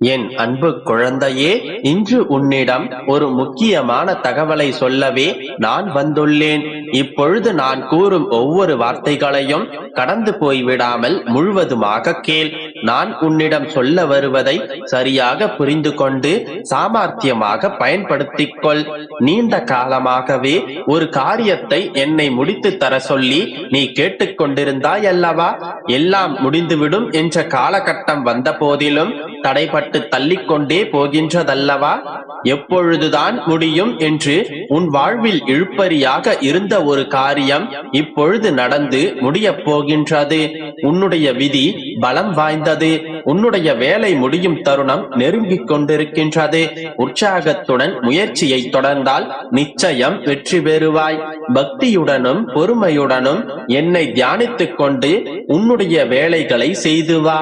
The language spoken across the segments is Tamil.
என் அன்பு குழந்தையே இன்று உன்னிடம் ஒரு முக்கியமான தகவலை சொல்லவே நான் வந்துள்ளேன். இப்பொழுது நான் கூறும் ஒவ்வொரு வார்த்தைகளையும் கடந்து போய்விடாமல் முழுவதுமாக கேள். நான் உன்னிடம் சொல்ல வருவதை சரியாக புரிந்து கொண்டு சாமர்த்தியமாக பயன்படுத்திக் கொள் நீண்ட காலமாகவே ஒரு காரியத்தை என்னை முடித்து தர சொல்லி நீ கேட்டுக்கொண்டிருந்தாய் அல்லவா எல்லாம் முடிந்துவிடும் என்ற காலகட்டம் வந்த போதிலும் தடைப்பட்டு தள்ளிக்கொண்டே போகின்றதல்லவா? எப்பொழுதுதான் முடியும் என்று உன் வாழ்வில் இழுப்பறியாக இருந்த ஒரு காரியம் இப்பொழுது நடந்து முடியப் போகின்றது. உன்னுடைய விதி பலம் வாய்ந்தது. உன்னுடைய வேலை முடியும் தருணம் நெருங்கிக் கொண்டிருக்கின்றது. உற்சாகத்துடன் முயற்சியை தொடர்ந்தால் நிச்சயம் வெற்றி பெறுவாய். பக்தியுடனும் பொறுமையுடனும் என்னை தியானித்துக் கொண்டு உன்னுடைய வேலைகளை செய்து வா.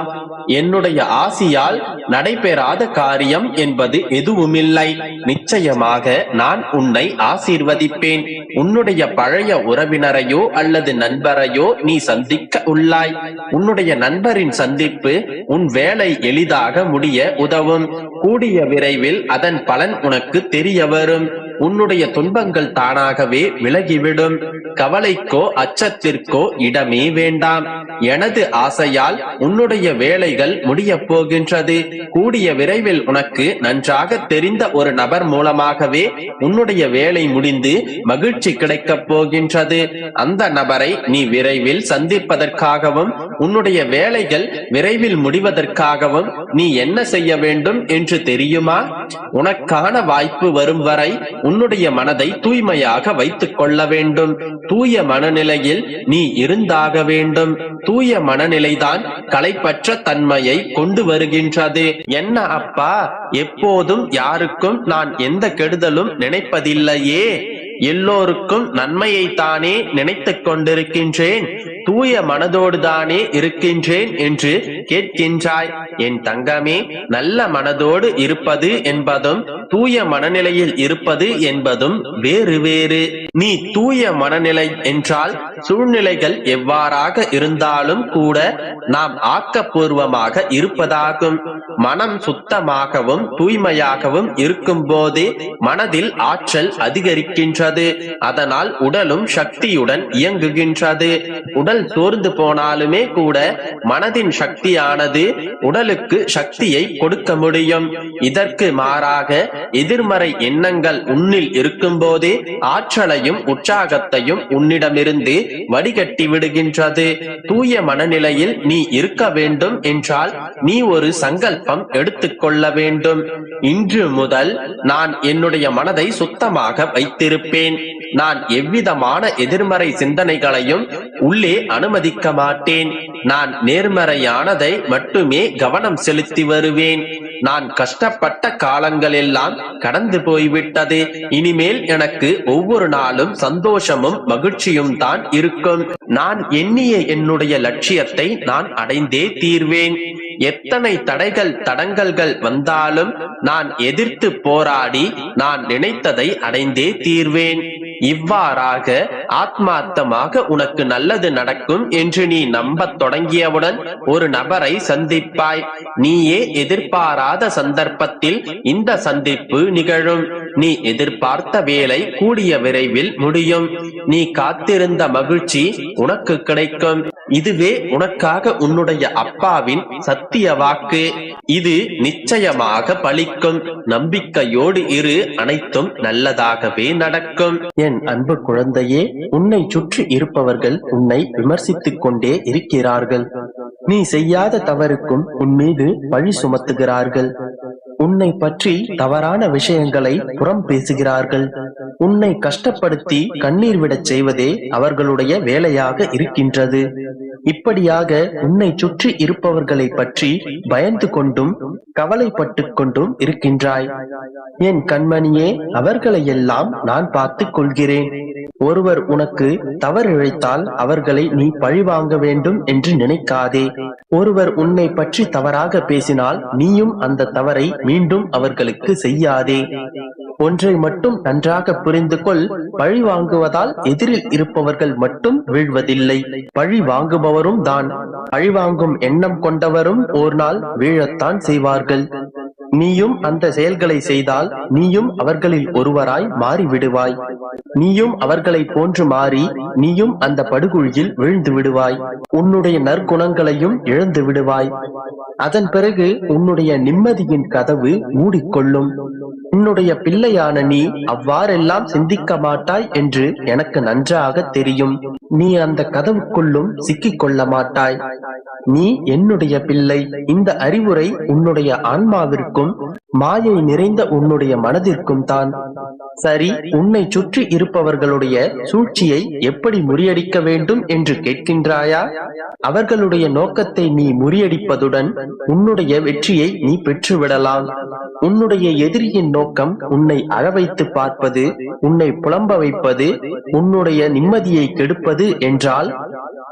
என்னுடைய ஆசியால் நடைபெறாத காரியம் என்பது எதுவுமில்லை. நிச்சயமாக நான் உன்னை ஆசீர்வதிப்பேன். உன்னுடைய பழைய உறவினரையோ அல்லது நண்பரையோ நீ சந்திக்க உள்ளாய். உன்னுடைய நண்பரின் சந்திப்பு உன் வேலை எளிதாக முடிய உதவும். கூடிய விரைவில் அதன் பலன் உனக்கு தெரிய வரும் உன்னுடைய துன்பங்கள் தானாகவே விலகிவிடும். கவலைக்கோ அச்சத்திற்கோ இடமே வேண்டாம். எனது ஆசையால் உன்னுடைய வேலைகள் முடியப் போகின்றது. கூடிய விரைவில் உனக்கு நன்றாக தெரிந்த ஒரு நபர் மூலமாகவே உன்னுடைய வேலை முடிந்து மகிழ்ச்சி கிடைக்கப் போகின்றது. அந்த நபரை நீ விரைவில் சந்திப்பதற்காகவும் உன்னுடைய வேலைகள் விரைவில் முடிவதற்காகவும் நீ என்ன செய்ய வேண்டும் என்று தெரியுமா? உனக்கான வாய்ப்பு வரும் வரை உன்னுடைய மனதை தூய்மையாக வைத்துக் கொள்ள வேண்டும். தூய மனநிலையில் நீ இருந்தாக வேண்டும். தூய மனநிலைதான் கலைப்பற்ற தன்மையை கொண்டு வருகின்றது. என்ன அப்பா? எப்போதும் யாருக்கும் நான் எந்த கெடுதலும் நினைப்பதில்லையே. எல்லோருக்கும் நன்மையை தானே நினைத்துக் கொண்டிருக்கின்றேன். தூய மனதோடு தானே இருக்கின்றேன் என்று கேட்கின்றாய். என் தங்கமே நல்ல மனதோடு இருப்பது என்பதும் தூய மனநிலையில் இருப்பது என்பதும் வேறு வேறு. நீ தூய மனநிலை என்றால் சூழ்நிலைகள் எவ்வாறாக இருந்தாலும் கூட நாம் ஆக்கப்பூர்வமாக இருப்பதாகும். மனம் சுத்தமாகவும் தூய்மையாகவும் இருக்கும் போதே மனதில் ஆற்றல் அதிகரிக்கின்றது. அதனால் உடலும் சக்தியுடன் இயங்குகின்றது. உடல் சோர்ந்து போனாலுமே கூட மனதின் சக்தியானது உடலுக்கு சக்தியை கொடுக்க முடியும். இதற்கு மாறாக எதிர்மறை எண்ணங்கள் உன்னில் இருக்கும்போதே ஆற்றலையும் உற்சாகத்தையும் உன்னிடமிருந்து வடிகட்டி விடுகின்றது. தூய மனநிலையில் நீ இருக்க வேண்டும் என்றால் நீ ஒரு சங்கல்பம் எடுத்துக்கொள்ள வேண்டும். இன்று முதல் நான் என்னுடைய மனதை சுத்தமாக வைத்திருப்பேன். நான் எவ்விதமான எதிர்மறை சிந்தனைகளையும் உள்ளே அனுமதிக்க மாட்டேன். நான் நேர்மறையானதை மட்டுமே கவனம் செலுத்தி வருவேன். நான் கஷ்டப்பட்ட காலங்கள் எல்லாம் கடந்து போய்விட்டது. இனிமேல் எனக்கு ஒவ்வொரு நாளும் சந்தோஷமும் மகிழ்ச்சியும் தான் இருக்கும். நான் எண்ணிய என்னுடைய லட்சியத்தை நான் அடைந்தே தீர்வேன். எத்தனை தடைகள் தடங்கல்கள் வந்தாலும் நான் எதிர்த்து போராடி நான் நினைத்ததை அடைந்தே தீர்வேன். இவ்வாறாக ஆத்மார்த்தமாக உனக்கு நல்லது நடக்கும் என்று நீ நம்பத் தொடங்கியவுடன் ஒரு நபரை சந்திப்பாய். நீயே எதிர்பாராத சந்தர்ப்பத்தில் இந்த சந்திப்பு நிகழும். நீ எதிர்பார்த்த வேலை கூடிய விரைவில் முடியும். நீ காத்திருந்த மகிழ்ச்சி உனக்கு கிடைக்கும். இதுவே உனக்காக உன்னுடைய அப்பாவின் சத்திய வாக்கு. இது நிச்சயமாக பலிக்கும் நம்பிக்கையோடு இரு அனைத்தும் நல்லதாகவே நடக்கும். என் அன்பு குழந்தையே உன்னை சுற்றி இருப்பவர்கள் உன்னை விமர்சித்துக் கொண்டே இருக்கிறார்கள். நீ செய்யாத தவறுக்கும் உன் மீது பழி சுமத்துகிறார்கள். உன்னை பற்றி தவறான விஷயங்களை புறம் பேசுகிறார்கள். உன்னை கஷ்டப்படுத்தி கண்ணீர் விடச் செய்வதே அவர்களுடைய வேலையாக இருக்கின்றது. இப்படியாக உன்னை சுற்றி இருப்பவர்களை பற்றி பயந்து கொண்டும் கவலைப்பட்டு கொண்டும் இருக்கின்றாய். என் கண்மணியே அவர்களையெல்லாம் நான் பார்த்துக் கொள்கிறேன். ஒருவர் உனக்கு தவறிழைத்தால் அவர்களை நீ பழிவாங்க வேண்டும் என்று நினைக்காதே. ஒருவர் உன்னை பற்றி தவறாக பேசினால் நீயும் அந்த தவறை மீண்டும் அவர்களுக்கு செய்யாதே. ஒன்றை மட்டும் நன்றாக புரிந்து கொள். பழி வாங்குவதால் எதிரில் இருப்பவர்கள் மட்டும் வீழ்வதில்லை. பழி வாங்குபவரும் தான். பழி வாங்கும் எண்ணம் கொண்டவரும் ஓர் நாள் வீழத்தான் செய்வார்கள். நீயும் அந்த செயல்களை செய்தால் நீயும் அவர்களில் ஒருவராய் மாறிவிடுவாய். நீயும் அவர்களை போன்று மாறி நீயும் அந்த படுகுழியில் விழுந்து விடுவாய். உன்னுடைய நற்குணங்களையும் இழந்து விடுவாய். அதன் பிறகு உன்னுடைய நிம்மதியின் கதவு மூடிக்கொள்ளும். உன்னுடைய பிள்ளையான நீ அவ்வாறெல்லாம் சிந்திக்க மாட்டாய் என்று எனக்கு நன்றாக தெரியும். நீ அந்த கதவுக்குள்ளும் சிக்கிக் கொள்ள மாட்டாய். நீ என்னுடைய பிள்ளை. இந்த அறிவுரை உன்னுடைய ஆன்மாவிற்கும் மாயை நிறைந்த உன்னுடைய மனதிற்கும் தான். சரி உன்னை சுற்றி இருப்பவர்களுடைய சூழ்ச்சியை எப்படி முறியடிக்க வேண்டும் என்று கேட்கின்றாயா? அவர்களுடைய நோக்கத்தை நீ முறியடிப்பதுடன் உன்னுடைய வெற்றியை நீ பெற்றுவிடலாம். உன்னுடைய எதிரியின் நோக்கம் உன்னை அழவைத்து பார்ப்பது உன்னை புலம்ப வைப்பது உன்னுடைய நிம்மதியை கெடுப்பது என்றால்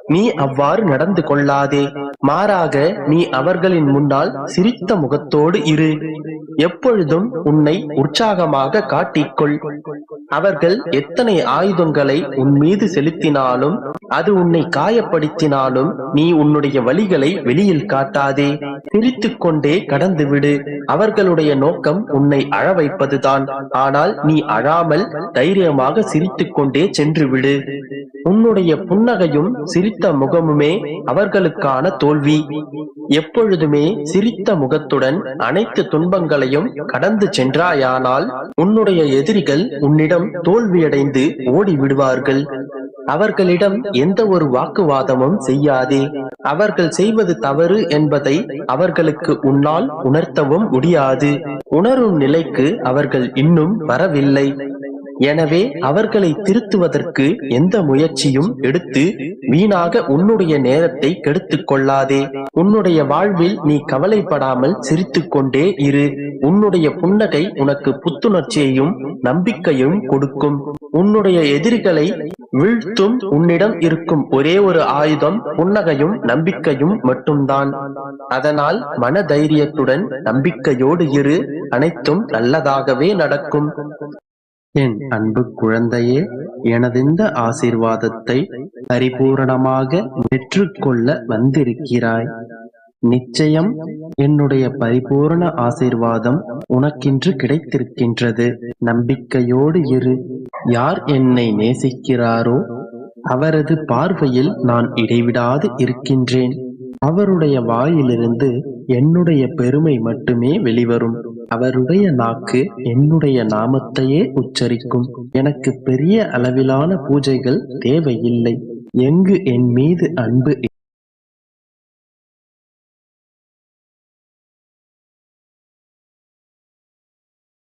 நீ அவ்வாறு நடந்து கொள்ளாதே. மாறாக நீ அவர்களின் முன்னால் சிரித்த முகத்தோடு இரு. எப்பொழுதும் உன்னை உற்சாகமாக காட்டிக்கொள். அவர்கள் எத்தனை ஆயுதங்களை உன் மீது செலுத்தினாலும் அது உன்னை காயப்படுத்தினாலும் நீ உன்னுடைய வழிகளை வெளியில் காட்டாதே. சிரித்துக் கொண்டே கடந்து விடு அவர்களுடைய நோக்கம் உன்னை அழ வைப்பதுதான். ஆனால் நீ அழாமல் தைரியமாக சிரித்துக் கொண்டே சென்று விடு உன்னுடைய புன்னகையும் சிரித்த முகமுமே அவர்களுக்கான தோல்வி. எப்பொழுதுமே சிரித்த முகத்துடன் அனைத்து துன்பங்களையும் கடந்து சென்றாயானால் உன்னுடைய எதிரிகள் உன்னிடம் தோல்வியடைந்து ஓடி விடுவார்கள் அவர்களிடம் எந்த ஒரு வாக்குவாதமும் செய்யாதே. அவர்கள் செய்வது தவறு என்பதை அவர்களுக்கு உன்னால் உணர்த்தவும் முடியாது. உணரும் நிலைக்கு அவர்கள் இன்னும் வரவில்லை. எனவே அவர்களை திருத்துவதற்கு எந்த முயற்சியும் எடுத்து வீணாக உன்னுடைய நேரத்தை கெடுத்துக் கொள்ளாதே. உன்னுடைய வாழ்வில் நீ கவலைப்படாமல் சிரித்துக்கொண்டே இரு. உன்னுடைய புன்னகை உனக்கு புத்துணர்ச்சியையும் நம்பிக்கையும் கொடுக்கும். உன்னுடைய எதிரிகளை வீழ்த்தும் உன்னிடம் இருக்கும் ஒரே ஒரு ஆயுதம் புன்னகையும் நம்பிக்கையும் மட்டும்தான். அதனால் மன தைரியத்துடன் நம்பிக்கையோடு இரு. அனைத்தும் நல்லதாகவே நடக்கும். என் அன்பு குழந்தையே எனதிந்த ஆசீர்வாதத்தை பரிபூரணமாக பெற்றுக்கொள்ள வந்திருக்கிறாய். நிச்சயம் என்னுடைய பரிபூரண ஆசீர்வாதம் உனக்கின்று கிடைத்திருக்கின்றது. நம்பிக்கையோடு இரு. யார் என்னை நேசிக்கிறாரோ அவரது பார்வையில் நான் இடைவிடாது இருக்கின்றேன். அவருடைய வாயிலிருந்து என்னுடைய பெருமை மட்டுமே வெளிவரும். அவருடைய நாக்கு என்னுடைய நாமத்தையே உச்சரிக்கும். எனக்கு பெரிய அளவிலான பூஜைகள் தேவையில்லை. எங்கு என் மீது அன்பு